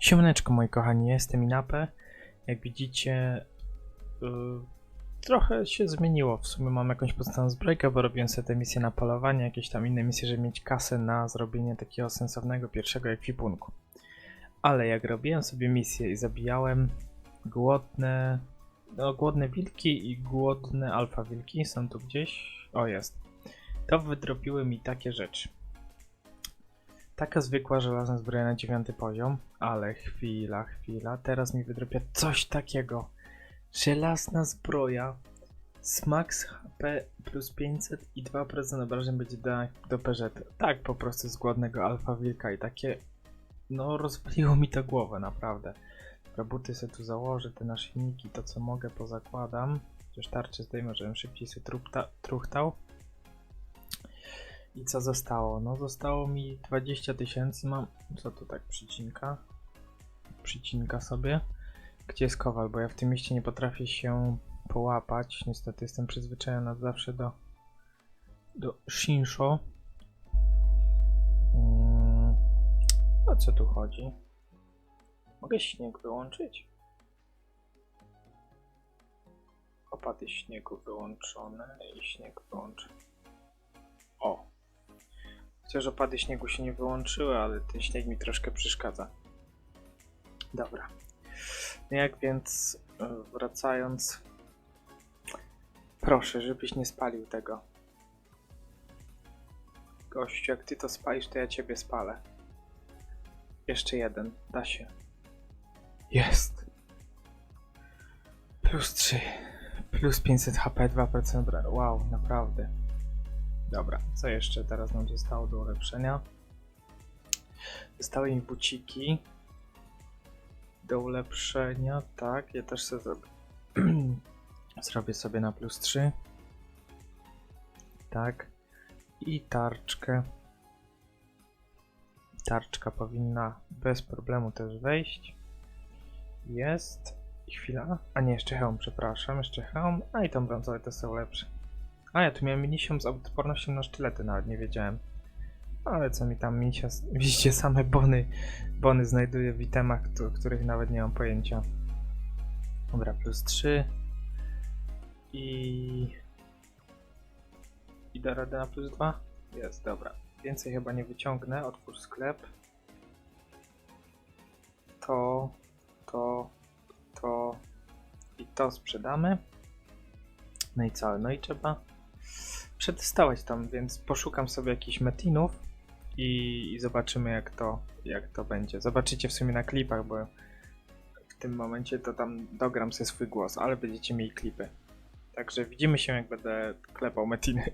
Siemaneczko moi kochani, jestem Inape. Jak widzicie, yy, trochę się zmieniło. W sumie mam jakąś podstawową zbrojkę, bo robiłem sobie te misje na polowanie, jakieś tam inne misje, żeby mieć kasę na zrobienie takiego sensownego pierwszego ekwipunku. Ale jak robiłem sobie misję i zabijałem głodne, no, głodne wilki i głodne alfa wilki, są tu gdzieś, o jest, to wydropiły mi takie rzeczy. Taka zwykła żelazna zbroja na dziewiąty poziom, ale chwila, chwila, teraz mi wydropia coś takiego. Żelazna zbroja z max HP plus 500 i 2% obrażeń będzie do, do PZ. Tak po prostu z głodnego alfa wilka i takie, no rozwaliło mi to głowę, naprawdę. Dobra, buty sobie tu założę, te naszyjniki, to co mogę pozakładam. Chociaż tarczę zdejmę, żebym szybciej sobie truchtał. I co zostało? No zostało mi 20 tysięcy, mam... Co tu tak przycinka? Przycinka sobie. Gdzie jest kowal? Bo ja w tym mieście nie potrafię się połapać. Niestety jestem przyzwyczajony od zawsze do... do Shinsho. Mm, O co tu chodzi? Mogę śnieg wyłączyć? Opady śniegu wyłączone i śnieg wyłączę. Chociaż opady śniegu się nie wyłączyły, ale ten śnieg mi troszkę przeszkadza. Dobra. No jak więc e, wracając. Proszę, żebyś nie spalił tego. Gościu, jak ty to spalisz, to ja ciebie spalę. Jeszcze jeden, da się. Jest. Plus 3. Plus 500 HP, 2% bra- Wow, naprawdę. Dobra, co jeszcze teraz nam zostało do ulepszenia? Zostały mi buciki. Do ulepszenia, tak, ja też sobie zrobię. zrobię sobie na plus 3. Tak. I tarczkę. Tarczka powinna bez problemu też wejść. Jest. Chwila. A nie, jeszcze hełm, przepraszam, jeszcze hełm. A i tą brązowe to są lepsze. A ja tu miałem minisium z odpornością na sztylety, nawet nie wiedziałem. Ale co mi tam misia, widzicie, same bony, bony znajduję w itemach, których nawet nie mam pojęcia. Dobra, plus 3. I... I da radę na plus 2? Jest, dobra. Więcej chyba nie wyciągnę, otwórz sklep. To, to, to i to sprzedamy. No i co? No i trzeba przetestować tam, więc poszukam sobie jakichś metinów i, i zobaczymy jak to, jak to będzie. Zobaczycie w sumie na klipach, bo w tym momencie to tam dogram sobie swój głos, ale będziecie mieli klipy. Także widzimy się jak będę klepał metiny.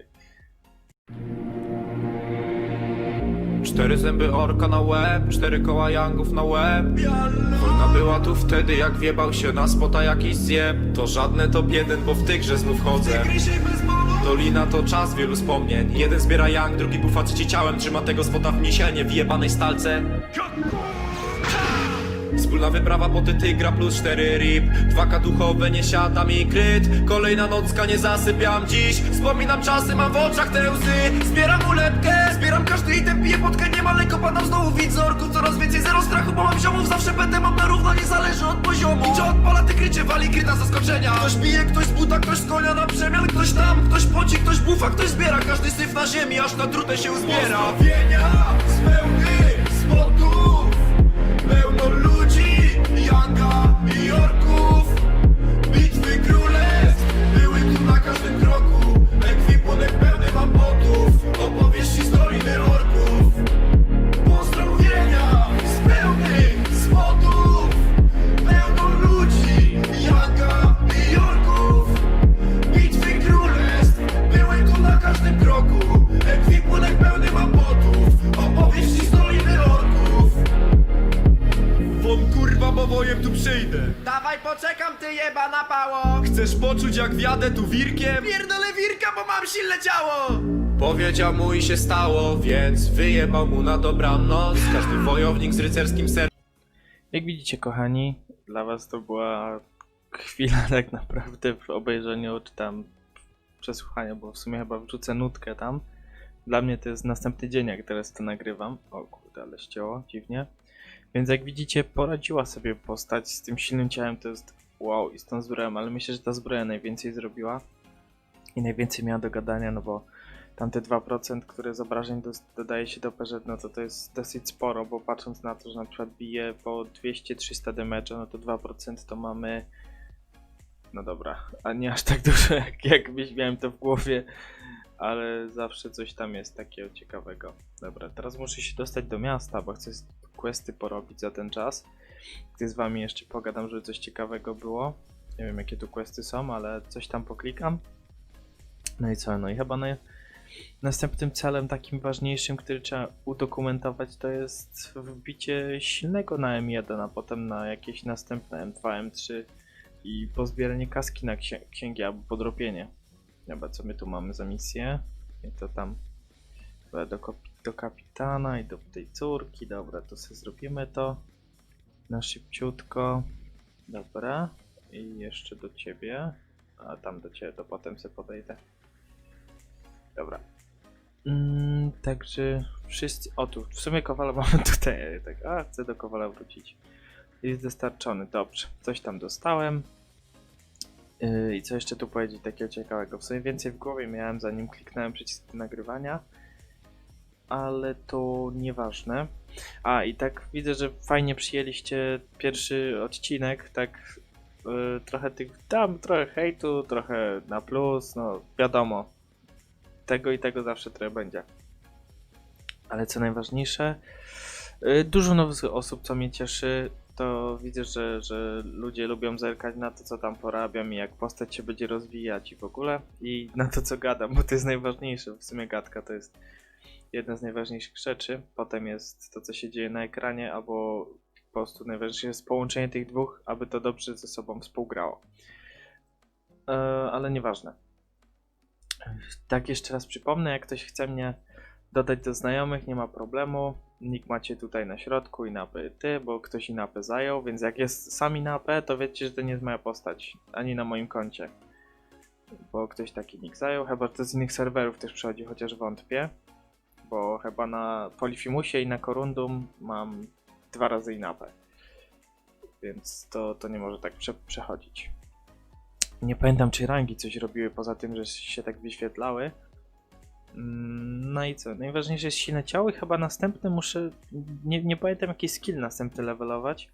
Cztery zęby orka na łeb, cztery koła jangów na łeb Wojna była tu wtedy jak wjebał się na spota jakiś zjeb To żadne top jeden, bo w tygrze znów chodzę Dolina to czas wielu wspomnień. Jeden zbiera yang, drugi bufa trzeci ciałem. Trzyma tego spota w niesienie w jebanej stalce. Wspólna wyprawa po tygra plus 4 rip 2K duchowe nie siada mi kryt. Kolejna nocka nie zasypiam dziś. Wspominam czasy, mam w oczach te łzy. Zbieram ulepkę, zbieram każdy item Piję potkę, nie maleko, padam znowu widzorku. Coraz strachu, bo mam ziomów Zawsze będę mam na równo, nie zależy od poziomu. Gdzie odpala te krycie, wali kryta zaskoczenia. Ktoś bije, ktoś z buta, ktoś z konia na przemian Ktoś tam, ktoś poci, ktoś bufa, ktoś zbiera. Każdy syf na ziemi, aż na trutę się uzbiera. Pozdrowienia z pełny spotów Pełno ludzi, Yanga i Chcesz poczuć jak wjadę tu wirkiem? Pierdolę wirka, bo mam silne ciało Powiedział mu i się stało, więc wyjebał mu na dobranoc Każdy wojownik z rycerskim sercem Jak widzicie, kochani, dla was to była chwila tak naprawdę w obejrzeniu, czy tam przesłuchania, bo w sumie chyba wrzucę nutkę tam. Dla mnie to jest następny dzień, jak teraz to nagrywam. O kurde, ale ścięło, dziwnie. Więc jak widzicie, poradziła sobie postać z tym silnym ciałem, to jest wow, i z tą zbroją, ale myślę, że ta zbroja najwięcej zrobiła i najwięcej miała do gadania, no bo tamte 2%, które z obrażeń dos- dodaje się do perze, no to to jest dosyć sporo, bo patrząc na to, że na przykład bije po 200-300 damage'a, no to 2% to mamy no dobra, a nie aż tak dużo jak, jak byś miałem to w głowie, ale zawsze coś tam jest takiego ciekawego. Dobra, teraz muszę się dostać do miasta, bo chcę questy porobić za ten czas. Gdy z wami jeszcze pogadam, żeby coś ciekawego było. Nie wiem jakie tu questy są, ale coś tam poklikam. No i co? No i chyba naj... następnym celem takim ważniejszym, który trzeba udokumentować, to jest wbicie silnego na M1, a potem na jakieś następne M2, M3 i pozbieranie kaski na księ- księgi albo podrobienie. Dobra, co my tu mamy za misję? I to tam do, do kapitana i do tej córki. Dobra, to sobie zrobimy to na szybciutko. Dobra. I jeszcze do ciebie. A tam do ciebie, to potem sobie podejdę. Dobra. Mm, także wszyscy. O tu, w sumie kowala mamy tutaj. Tak, a chcę do kowala wrócić. Jest dostarczony, dobrze. Coś tam dostałem. Yy, I co jeszcze tu powiedzieć takiego ciekawego? W sumie więcej w głowie miałem zanim kliknąłem przycisk nagrywania. Ale to nieważne. A i tak widzę, że fajnie przyjęliście pierwszy odcinek. Tak yy, trochę tych tam, trochę hejtu, trochę na plus. No wiadomo. Tego i tego zawsze trochę będzie. Ale co najważniejsze, yy, dużo nowych osób, co mnie cieszy to widzę, że, że ludzie lubią zerkać na to, co tam porabiam i jak postać się będzie rozwijać i w ogóle. I na to, co gadam, bo to jest najważniejsze. W sumie gadka to jest jedna z najważniejszych rzeczy. Potem jest to, co się dzieje na ekranie, albo po prostu najważniejsze jest połączenie tych dwóch, aby to dobrze ze sobą współgrało. E, ale nieważne. Tak jeszcze raz przypomnę, jak ktoś chce mnie dodać do znajomych, nie ma problemu. Nick macie tutaj na środku i na ty, bo ktoś inapę zajął, więc jak jest sam inapę, to wiecie, że to nie jest moja postać, ani na moim koncie. Bo ktoś taki nick zajął, chyba to z innych serwerów też przychodzi, chociaż wątpię. Bo chyba na Polifimusie i na Korundum mam dwa razy inapę. Więc to, to nie może tak prze, przechodzić. Nie pamiętam, czy rangi coś robiły poza tym, że się tak wyświetlały. Mm, No i co? Najważniejsze jest silne ciało i chyba następny muszę. Nie, nie pamiętam jaki skill następny levelować,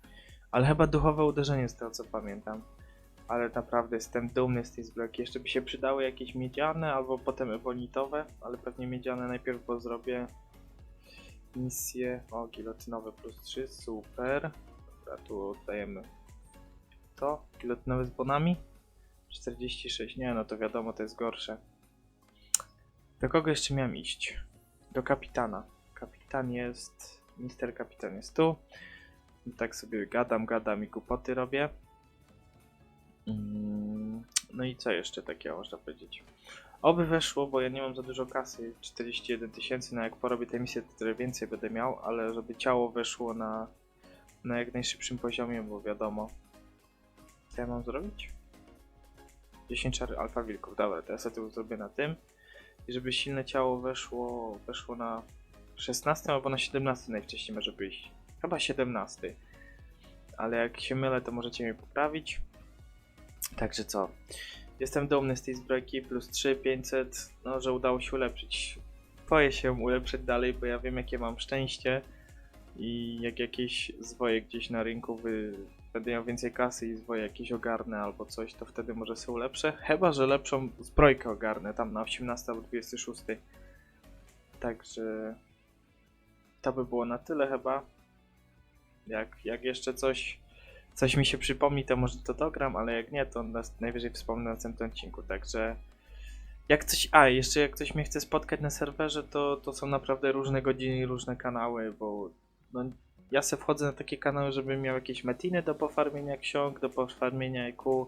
ale chyba duchowe uderzenie z tego co pamiętam. Ale naprawdę jestem dumny z tej zbrojki. Jeszcze by się przydały jakieś miedziane albo potem ebonitowe, ale pewnie miedziane najpierw, bo zrobię misję. O, gilotynowe plus 3, super. Dobra, tu oddajemy to. Gilotynowe z bonami. 46, nie no to wiadomo, to jest gorsze. Do kogo jeszcze miałem iść? Do kapitana. Kapitan jest. Mister kapitan jest tu. I tak sobie gadam, gadam i głupoty robię. Mm, No i co jeszcze takiego można powiedzieć? Oby weszło, bo ja nie mam za dużo kasy. 41 tysięcy, no jak porobię tę misję, to trochę więcej będę miał, ale żeby ciało weszło na, na jak najszybszym poziomie, bo wiadomo. Co ja mam zrobić? 10 czar alfa wilków, dobra, to ja to zrobię na tym i żeby silne ciało weszło, weszło na 16 albo na 17 najwcześniej może być. Chyba 17. Ale jak się mylę, to możecie mnie poprawić. Także co? Jestem dumny z tej zbrojki, plus 3, 500, no że udało się ulepszyć. Boję się ulepszyć dalej, bo ja wiem jakie mam szczęście i jak jakieś zwoje gdzieś na rynku wy... będę miał więcej kasy i zwoje jakieś ogarnę albo coś, to wtedy może sobie ulepszę. Chyba, że lepszą zbrojkę ogarnę, tam na 18 albo 26. Także to by było na tyle chyba. Jak, jak jeszcze coś, coś mi się przypomni, to może to dogram, ale jak nie, to najwyżej wspomnę na następnym odcinku. Także jak coś. A, jeszcze jak ktoś mnie chce spotkać na serwerze, to, to są naprawdę różne godziny różne kanały, bo no, ja se wchodzę na takie kanały, żebym miał jakieś metiny do pofarmienia ksiąg, do pofarmienia EQ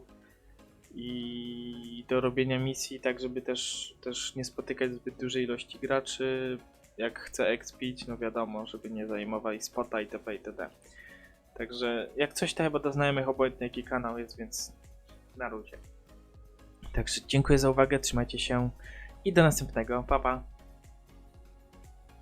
i do robienia misji, tak żeby też, też nie spotykać zbyt dużej ilości graczy. Jak chcę expić, no wiadomo, żeby nie zajmowali spota itp. itd. Także jak coś to chyba do znajomych obojętnie jaki kanał jest, więc na ludzie. Także dziękuję za uwagę, trzymajcie się i do następnego. Pa pa!